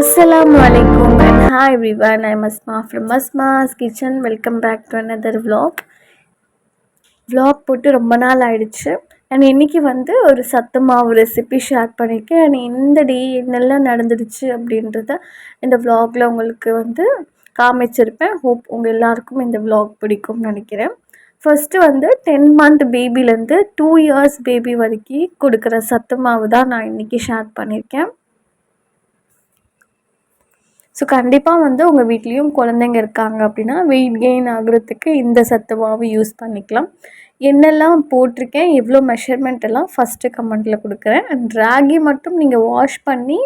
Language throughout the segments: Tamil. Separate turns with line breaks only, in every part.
அஸ்லாம் வலைக்கும் and hi everyone. I'm Asma from Asma's kitchen welcome back to another vlog. vlog போட்டு ரொம்ப நாள் ஆயிடுச்சு. அண்ட் இன்னைக்கு வந்து ஒரு சத்து மாவு ரெசிபி ஷேர் பண்ணியிருக்கேன் அண்ட் இந்த டே என்னெல்லாம் நடந்துடுச்சு அப்படின்றத இந்த vlogல உங்களுக்கு வந்து காமிச்சிருப்பேன். ஹோப் உங்கள் எல்லாருக்கும் இந்த vlog பிடிக்கும்னு நினைக்கிறேன். ஃபஸ்ட்டு வந்து டென் மந்த் பேபிலேருந்து டூ இயர்ஸ் பேபி வரைக்கும் கொடுக்குற சத்து மாவு தான் நான் இன்றைக்கி ஷேர் பண்ணியிருக்கேன் ஸோ கண்டிப்பாக வந்து உங்கள் வீட்லேயும் குழந்தைங்க இருக்காங்க அப்படின்னா வெயிட் கெயின் ஆகுறதுக்கு இந்த சத்து மாவு யூஸ் பண்ணிக்கலாம். என்னெல்லாம் போட்டிருக்கேன் எவ்வளோ மெஷர்மெண்ட் எல்லாம் ஃபஸ்ட்டு கமெண்ட்டில் கொடுக்குறேன். அண்ட் ராகி மட்டும் நீங்கள் வாஷ் பண்ணி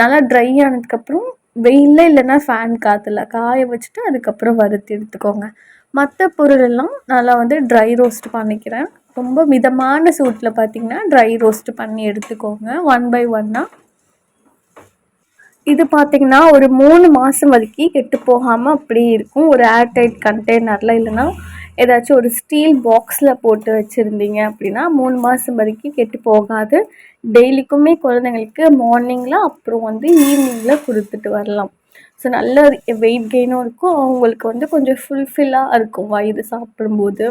நல்லா ட்ரை ஆனதுக்கப்புறம் வெயிலில் இல்லைன்னா ஃபேன் காற்றுல காய வச்சுட்டு அதுக்கப்புறம் வறுத்து எடுத்துக்கோங்க. மற்ற பொருளெல்லாம் நல்லா வந்து ட்ரை ரோஸ்ட் பண்ணிக்கிறேன். ரொம்ப மிதமான சூட்டில் பார்த்தீங்கன்னா ட்ரை ரோஸ்ட் பண்ணி எடுத்துக்கோங்க. ஒன் பை ஒன்னாக இது பார்த்தீங்கன்னா ஒரு மூணு மாதம் வரைக்கும் கெட்டு போகாமல் அப்படியே இருக்கும். ஒரு ஏர்டைட் கண்டெய்னரில் இல்லைன்னா ஏதாச்சும் ஒரு ஸ்டீல் பாக்ஸில் போட்டு வச்சுருந்தீங்க அப்படின்னா மூணு மாதம் வரைக்கும் கெட்டு போகாது. டெய்லிக்குமே குழந்தைங்களுக்கு மார்னிங்கில் அப்புறம் வந்து ஈவினிங்கில் கொடுத்துட்டு வரலாம். ஸோ நல்ல வெயிட் கெயினும் இருக்கும். அவங்களுக்கு வந்து கொஞ்சம் ஃபுல்ஃபில்லாக இருக்கும் வயிறு சாப்பிடும்போது.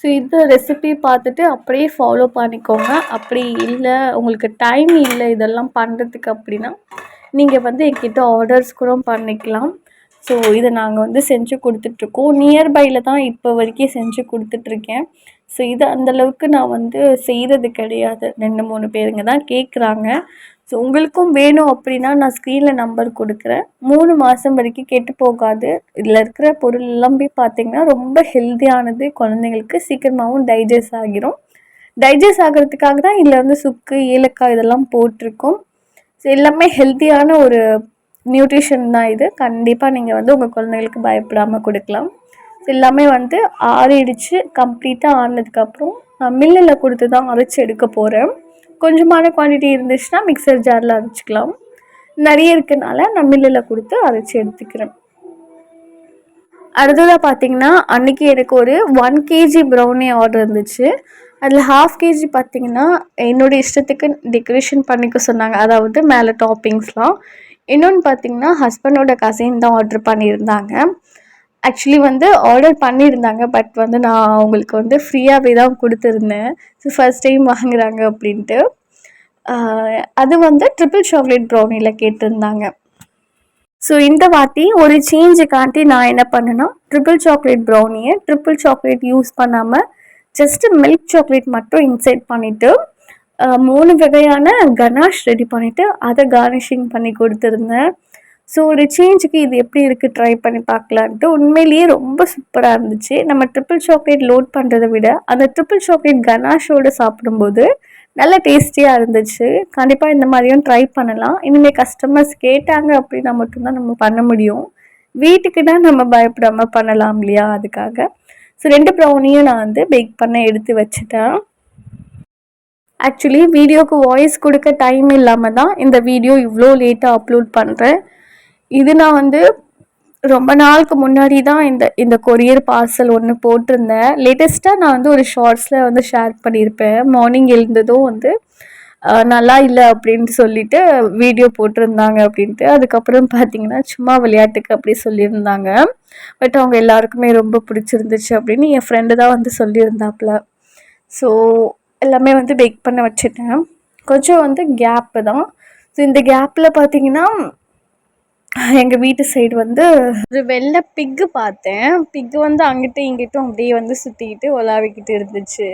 ஸோ இந்த ரெசிபி பார்த்துட்டு அப்படியே ஃபாலோ பண்ணிக்கோங்க. அப்படி இல்லை உங்களுக்கு டைம் இல்லை இதெல்லாம் பண்ணுறதுக்கு அப்படின்னா நீங்கள் வந்து என்கிட்ட ஆர்டர்ஸ் கூட பண்ணிக்கலாம். ஸோ இதை நாங்கள் வந்து செஞ்சு கொடுத்துட்ருக்கோம். நியர்பையில் தான் இப்போ வரைக்கும் செஞ்சு கொடுத்துட்ருக்கேன். ஸோ இது அந்தளவுக்கு நான் வந்து செய்கிறது கிடையாது. ரெண்டு மூணு பேருங்க தான் கேட்குறாங்க ஸோ உங்களுக்கும் வேணும் அப்படின்னா நான் ஸ்க்ரீனில் நம்பர் கொடுக்குறேன். மூணு மாதம் வரைக்கும் கெட்டு போகாது. இதில் இருக்கிற பொருள் எல்லாமே பார்த்தீங்கன்னா ரொம்ப ஹெல்த்தியானது குழந்தைங்களுக்கு சீக்கிரமாகவும் டைஜஸ்ட் ஆகிரும். டைஜஸ்ட் ஆகிறதுக்காக தான் இதில் வந்து சுக்கு ஏலக்காய் இதெல்லாம் போட்டிருக்கோம். ஸோ எல்லாமே ஹெல்த்தியான ஒரு நியூட்ரிஷன் தான் இது. கண்டிப்பாக நீங்கள் வந்து உங்கள் குழந்தைங்களுக்கு பயப்படாமல் கொடுக்கலாம். எல்லாமே வந்து ஆறிடுச்சு கம்ப்ளீட்டாக ஆனதுக்கப்புறம் நான் மில்லில் கொடுத்து தான் அரைச்சி எடுக்க போகிறேன் கொஞ்சமான குவான்டிட்டி இருந்துச்சுன்னா மிக்சர் ஜாரில் அரைச்சிக்கலாம். நிறைய இருக்கனால நான் மில்லில் கொடுத்து அரைச்சி எடுத்துக்கிறேன். அடுத்ததாக பார்த்தீங்கன்னா அன்றைக்கி எனக்கு ஒரு ஒன் கேஜி ப்ரௌனி ஆர்டர் இருந்துச்சு. அதில் ஹாஃப் கேஜி பார்த்தீங்கன்னா என்னோடய இஷ்டத்துக்கு டெக்கரேஷன் பண்ணிக்க சொன்னாங்க. அதாவது மேலே டாப்பிங்ஸ்லாம் இன்னொன்று பார்த்தீங்கன்னா ஹஸ்பண்டோட கசின் தான் ஆர்டர் பண்ணியிருந்தாங்க. ஆக்சுவலி வந்து ஆர்டர் பண்ணியிருந்தாங்க பட் வந்து நான் அவங்களுக்கு வந்து ஃப்ரீயாகவே தான் கொடுத்துருந்தேன். ஸோ ஃபஸ்ட் டைம் வாங்குறாங்க அப்படின்ட்டு. அது வந்து ட்ரிபிள் சாக்லேட் ப்ரௌனியில் கேட்டிருந்தாங்க. ஸோ இந்த வாட்டி ஒரு சேஞ்சுக்காண்டி நான் என்ன பண்ணேன்னா ட்ரிபிள் சாக்லேட் ப்ரௌனியை ட்ரிபிள் சாக்லேட் யூஸ் பண்ணாமல் ஜஸ்ட்டு மில்க் சாக்லேட் மட்டும் இன்சைட் பண்ணிவிட்டு மூணு வகையான கனாஷ் ரெடி பண்ணிவிட்டு அதை கார்னிஷிங் பண்ணி கொடுத்துருந்தேன். ஸோ ஒரு சேஞ்சுக்கு இது எப்படி இருக்குது ட்ரை பண்ணி பார்க்கலான்ட்டு உண்மையிலேயே ரொம்ப சூப்பராக இருந்துச்சு. நம்ம ட்ரிப்பிள் சாக்லேட் லோட் பண்ணுறதை விட அந்த ட்ரிபிள் சாக்லேட் கனாஷோடு சாப்பிடும்போது நல்ல டேஸ்டியாக இருந்துச்சு. கண்டிப்பாக இந்த மாதிரியும் ட்ரை பண்ணலாம். இனிமேல் கஸ்டமர்ஸ் கேட்டாங்க அப்படின்னா மட்டும்தான் நம்ம பண்ண முடியும். வீட்டுக்கு தான் நம்ம பயப்படாமல் பண்ணலாம் இல்லையா? அதுக்காக. ஸோ ரெண்டு ப்ரௌனியும் நான் வந்து பேக் பண்ண எடுத்து வச்சுட்டேன். ஆக்சுவலி வீடியோக்கு வாய்ஸ் கொடுக்க டைம் இல்லாமல் தான் இந்த வீடியோ இவ்வளோ லேட்டாக அப்லோட் பண்ணுறேன் இது நான் வந்து ரொம்ப நாளுக்கு முன்னாடி தான் இந்த இந்த கொரியர் பார்சல் ஒன்று போட்டிருந்தேன். லேட்டஸ்ட்டாக நான் வந்து ஒரு ஷார்ட்ஸில் வந்து ஷேர் பண்ணியிருப்பேன். மார்னிங் எழுந்ததும் வந்து நல்லா இல்லை அப்படின்ட்டு சொல்லிட்டு வீடியோ போட்டிருந்தாங்க அப்படின்ட்டு. அதுக்கப்புறம் பார்த்தீங்கன்னா சும்மா விளையாட்டுக்கு அப்படி சொல்லியிருந்தாங்க. பட் அவங்க எல்லாருக்குமே ரொம்ப பிடிச்சிருந்துச்சு அப்படின்னு என் ஃப்ரெண்டு தான் வந்து சொல்லியிருந்தாப்புல. ஸோ எல்லாமே வந்து பேக் பண்ண வச்சுட்டேன். கொஞ்சம் வந்து கேப்பு தான். ஸோ இந்த கேப்பில் பார்த்தீங்கன்னா எங்கள் வீட்டு சைடு வந்து ஒரு வெள்ளை பிக்கு பார்த்தேன். பிக்கு வந்து அங்கிட்டும் இங்கிட்டும் அப்படியே வந்து சுற்றிக்கிட்டு உலாவிக்கிட்டு இருந்துச்சு.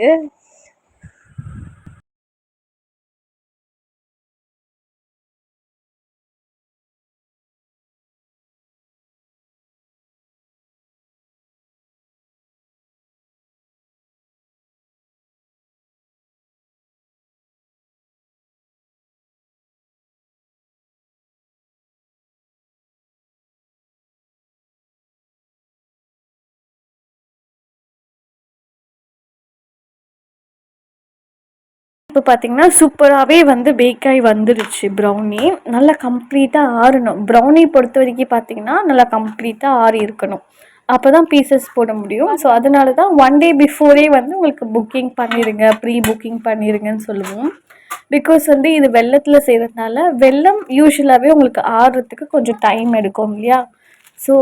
இப்போ பார்த்தீங்கன்னா சூப்பராகவே வந்து பேக்காய் வந்துடுச்சு ப்ரௌனி நல்லா கம்ப்ளீட்டாக ஆறணும். ப்ரௌனி பொறுத்த வரைக்கும் பார்த்தீங்கன்னா நல்லா கம்ப்ளீட்டாக ஆறி இருக்கணும். அப்போ தான் பீசஸ் போட முடியும். ஸோ அதனால தான் ஒன் டே பிஃபோரே வந்து உங்களுக்கு புக்கிங் பண்ணிடுங்க ப்ரீ புக்கிங் பண்ணிடுங்கன்னு சொல்லுவோம். பிகாஸ் வந்து இது வெள்ளத்தில் செய்கிறதுனால வெள்ளம் யூஸ்வலாகவே உங்களுக்கு ஆறுறதுக்கு கொஞ்சம் டைம் எடுக்கும் இல்லையா? ஸோ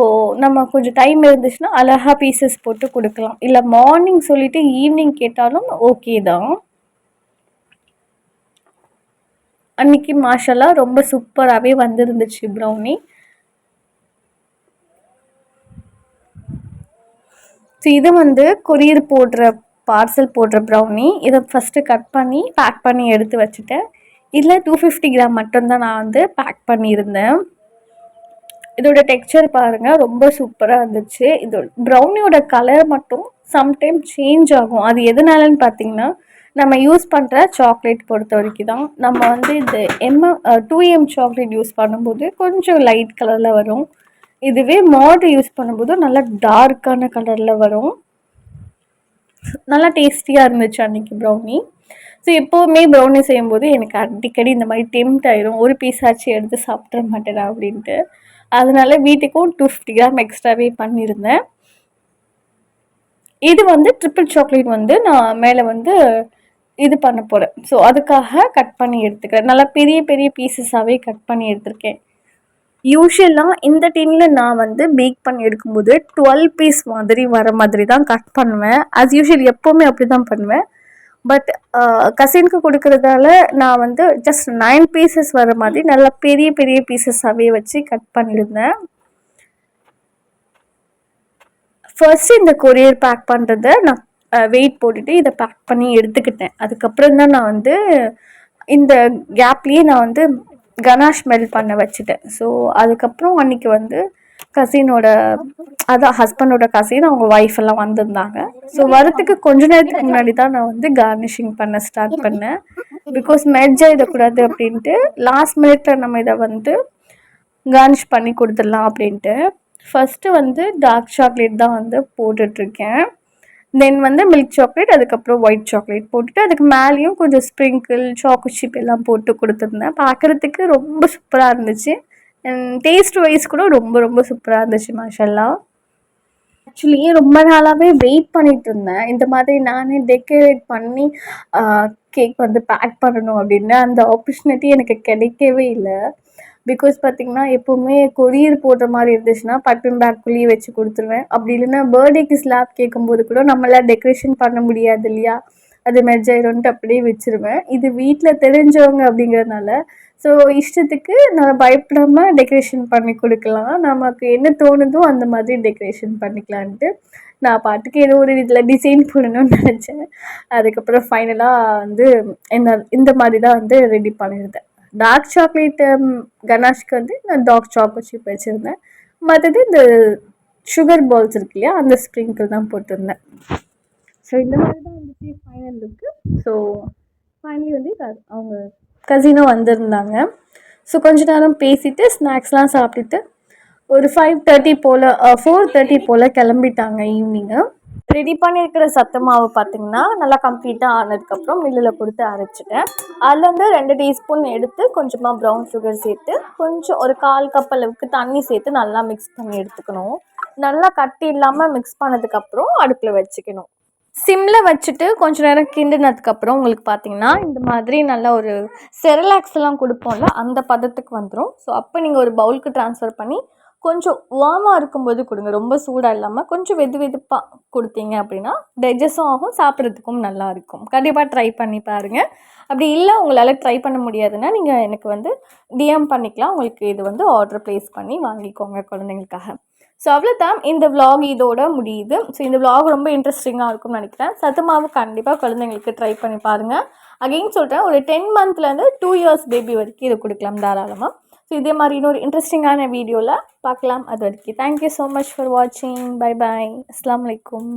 நம்ம கொஞ்சம் டைம் இருந்துச்சுன்னா அழகாக பீசஸ் போட்டு கொடுக்கலாம். இல்லை மார்னிங் சொல்லிவிட்டு ஈவினிங் கேட்டாலும் ஓகே தான். அன்றைக்கி மாஷெல்லாம் ரொம்ப சூப்பராகவே வந்துருந்துச்சு ப்ரௌனி ஸோ இது வந்து கொரியர் போடுற பார்சல் போடுற ப்ரௌனி இதை ஃபஸ்ட்டு கட் பண்ணி பேக் பண்ணி எடுத்து வச்சுட்டேன். இதில் டூ ஃபிஃப்டி கிராம் மட்டும்தான் நான் வந்து பேக் பண்ணியிருந்தேன். இதோட டெக்ஸ்சர் பாருங்கள் ரொம்ப சூப்பராக இருந்துச்சு. இது ப்ரௌனியோட கலர் மட்டும் சம்டைம் சேஞ்ச் ஆகும். அது எதனாலன்னு பார்த்தீங்கன்னா நம்ம யூஸ் பண்ணுற சாக்லேட் பொறுத்த வரைக்கும் தான் நம்ம வந்து இந்த M M two M chocolate use பண்ணும்போது கொஞ்சம் லைட் கலரில் வரும். இதுவே மாடு யூஸ் பண்ணும்போது நல்லா டார்க்கான கலரில் வரும். நல்லா டேஸ்டியாக இருந்துச்சு அன்றைக்கி ப்ரௌனி ஸோ எப்போவுமே ப்ரௌனி செய்யும்போது எனக்கு அடிக்கடி இந்த மாதிரி டெம்ட் ஆயிரும். ஒரு பீஸ் ஆச்சு எடுத்து சாப்பிட்ற மாட்டேடா அப்படின்ட்டு. அதனால வீட்டுக்கும் டூ ஃபிஃப்டி கிராம் எக்ஸ்ட்ராவே பண்ணியிருந்தேன். இது வந்து ட்ரிப்பிள் சாக்லேட் வந்து நான் மேலே வந்து இது பண்ண போகிறேன் ஸோ அதுக்காக கட் பண்ணி எடுத்துக்கிறேன். நல்லா பெரிய பெரிய பீசஸாகவே கட் பண்ணி எடுத்திருக்கேன். யூஸ்வலாக இந்த டீனில் நான் வந்து பேக் பண்ணி எடுக்கும்போது டுவெல் பீஸ் மாதிரி வர மாதிரி தான் கட் பண்ணுவேன். அஸ் யூஷுவல் எப்போவுமே அப்படி தான் பண்ணுவேன் பட் கசினுக்கு கொடுக்குறதால நான் வந்து ஜஸ்ட் நைன் பீசஸ் வர மாதிரி நல்லா பெரிய பெரிய பீசஸாகவே வச்சு கட் பண்ணியிருந்தேன். ஃபர்ஸ்ட் இந்த கொரியர் பேக் பண்ணுறத நான் வெயிட் போட்டுட்டு இதை பேக் பண்ணி எடுத்துக்கிட்டேன். அதுக்கப்புறம் தான் நான் வந்து இந்த கேப்லேயே நான் வந்து கனாஷ் மெல் பண்ண வச்சுட்டேன். ஸோ அதுக்கப்புறம் அன்றைக்கி வந்து கசினோட அதான் ஹஸ்பண்டோட கசின் அவங்க ஒய்ஃப் எல்லாம் வந்திருந்தாங்க. ஸோ வரத்துக்கு கொஞ்ச நேரத்துக்கு முன்னாடி தான் நான் வந்து கார்னிஷிங் பண்ண ஸ்டார்ட் பண்ணேன். பிகாஸ் மெர்ஜ் ஆகிடக்கூடாது அப்படின்ட்டு லாஸ்ட் மினிட்ல நம்ம இதை வந்து கார்னிஷ் பண்ணி கொடுத்துடலாம் அப்படின்ட்டு ஃபஸ்ட்டு வந்து டார்க் சாக்லேட் தான் வந்து போட்டுட்ருக்கேன் தென் வந்து மில்க் சாக்லேட் அதுக்கப்புறம் ஒயிட் சாக்லேட் போட்டுட்டு அதுக்கு மேலேயும் கொஞ்சம் ஸ்ப்ரிங்கிள் சாக்கோ சிப் எல்லாம் போட்டு கொடுத்துருந்தேன். பார்க்குறதுக்கு ரொம்ப சூப்பராக இருந்துச்சு. டேஸ்ட் வைஸ் கூட ரொம்ப ரொம்ப சூப்பராக இருந்துச்சு மாஷல்லா. ஆக்சுவலி ரொம்ப நாளாகவே வெயிட் பண்ணிட்டு இருந்தேன். இந்த மாதிரி நானே டெக்கரேட் பண்ணி கேக் வந்து பேக் பண்ணணும் அப்படின்னு. அந்த ஆப்பர்ச்சுனிட்டி எனக்கு கிடைக்கவே இல்லை. பிகாஸ் பார்த்திங்கன்னா எப்போவுமே கொரியர் போடுற மாதிரி இருந்துச்சுன்னா பட்டன் பேக்குள்ளேயே வச்சு கொடுத்துருவேன். அப்படி இல்லைன்னா பர்த்டேக்கு ஸ்லாப் கேட்கும்போது கூட நம்மளால் டெக்கரேஷன் பண்ண முடியாது இல்லையா? அது மெர்ஜாயிரம்ன்ட்டு அப்படியே வச்சுருவேன். இது வீட்டில் தெரிஞ்சவங்க அப்படிங்கிறதுனால. ஸோ இஷ்டத்துக்கு நான் பயப்படாமல் டெக்கரேஷன் பண்ணி கொடுக்கலாம். நமக்கு என்ன தோணுதோ அந்த மாதிரி டெக்கரேஷன் பண்ணிக்கலான்ட்டு. நான் பாட்டுக்கு ஏதோ ஒரு இதில் டிசைன் பண்ணணும்னு நினச்சேன். அதுக்கப்புறம் ஃபைனலாக வந்து என்ன இந்த மாதிரி தான் வந்து ரெடி பண்ணியிருந்தேன். டார்க் சாக்லேட் um, கனாஷ்க்கு வந்து நான் டார்க் சாக்கோ சிப் வச்சுருந்தேன். மற்றது இந்த சுகர் பால்ஸ் இருக்கு இல்லையா அந்த ஸ்ப்ரிங்கிள் தான் போட்டிருந்தேன். ஸோ இந்த மாதிரி தான் வந்துச்சு ஃபைனல் லுக்கு ஸோ ஃபைனலி வந்து அவங்க கசினும் வந்திருந்தாங்க. ஸோ கொஞ்ச நேரம் பேசிவிட்டு ஸ்நாக்ஸ்லாம் சாப்பிட்டுட்டு ஒரு ஃபைவ் தேர்ட்டி போல் ஃபோர் தேர்ட்டி போல் கிளம்பிட்டாங்க ஈவினிங்கு ரெடி பண்ணியிருக்கிற சத்து மாவு பார்த்திங்கன்னா நல்லா கம்ப்ளீட்டாக ஆனதுக்கப்புறம் மில்லில் கொடுத்து அரைச்சிட்டேன். அதுலேருந்து ரெண்டு டீஸ்பூன் எடுத்து கொஞ்சமாக ப்ரௌன் சுகர் சேர்த்து கொஞ்சம் ஒரு கால் கப் அளவுக்கு தண்ணி சேர்த்து நல்லா மிக்ஸ் பண்ணி எடுத்துக்கணும். நல்லா கட்டி இல்லாமல் மிக்ஸ் பண்ணதுக்கப்புறம் அடுப்பில் வச்சுக்கணும். சிம்மில் வச்சுட்டு கொஞ்ச நேரம் கிண்டினதுக்கப்புறம் உங்களுக்கு பார்த்தீங்கன்னா இந்த மாதிரி நல்ல ஒரு செரலாக்ஸ்லாம் கொடுப்போம்ல அந்த பதத்துக்கு வந்துடும் ஸோ அப்போ நீங்கள் ஒரு பவுலுக்கு ட்ரான்ஸ்ஃபர் பண்ணி கொஞ்சம் வார்மாக இருக்கும்போது கொடுங்க. ரொம்ப சூடாக இல்லாமல் கொஞ்சம் வெது வெதுப்பாக கொடுத்தீங்க அப்படின்னா டைஜஸ்டும் ஆகும் சாப்பிட்றதுக்கும் நல்லாயிருக்கும் கண்டிப்பாக ட்ரை பண்ணி பாருங்கள் அப்படி இல்லை உங்களால் ட்ரை பண்ண முடியாதுன்னா நீங்கள் எனக்கு வந்து டிஎம் பண்ணிக்கலாம். உங்களுக்கு இது வந்து ஆர்டர் ப்ளேஸ் பண்ணி வாங்கிக்கோங்க குழந்தைங்களுக்காக. ஸோ அவ்வளோதான் இந்த விலாக் இதோட முடியுது. ஸோ இந்த விலாக் ரொம்ப இன்ட்ரெஸ்டிங்காக இருக்கும்னு நினைக்கிறேன். சத்துமாவு கண்டிப்பாக குழந்தைங்களுக்கு ட்ரை பண்ணி பாருங்கள் அகைன் சொல்கிறேன் ஒரு டென் மந்த்லேருந்து டூ இயர்ஸ் பேபி வரைக்கும் இதை கொடுக்கலாம் தாராளமாக ஸோ இதே மாதிரி இன்னொரு இன்ட்ரெஸ்டிங்கான வீடியோவில் பார்க்கலாம். அது வரைக்கும் thank you so much for வாட்சிங் பை பாய் அஸ்லாம் வலைக்கம்